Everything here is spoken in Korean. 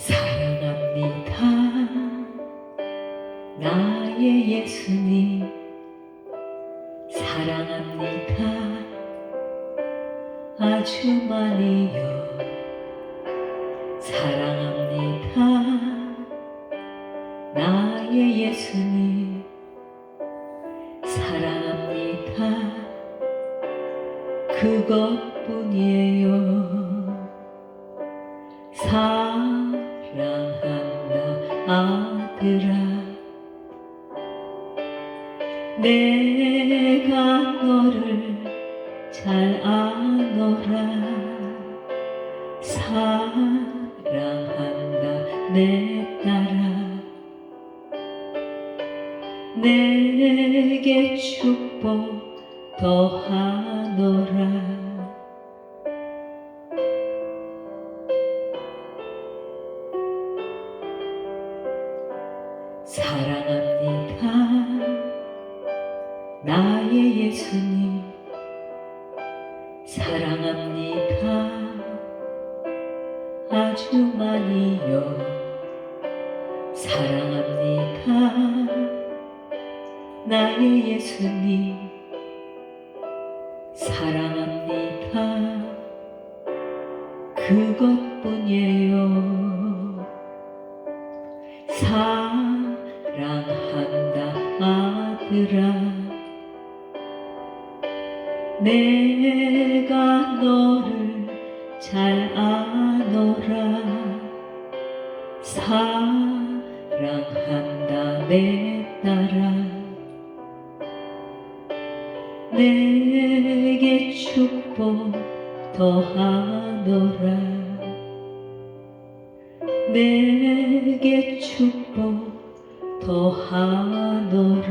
사랑합니다. 나의 예수님 사랑합니다. 아주 많이요. 사랑합니다. 나의 예수님 사랑합니다. 그것뿐이에요. 아들아 내가 너를 잘 아노라. 사랑한다 내 딸아. 내게 축복 더하노라 사랑합니다 나의 예수님 사랑합니다 아주 많이요. 사랑합니다 나의 예수님 사랑합니다 그것뿐이에요. 사랑 한다 아들아. 내가 너를 잘 아노라. 사랑한다 내 딸아. 내게 축복 더하노라. 내게 축복 더하노라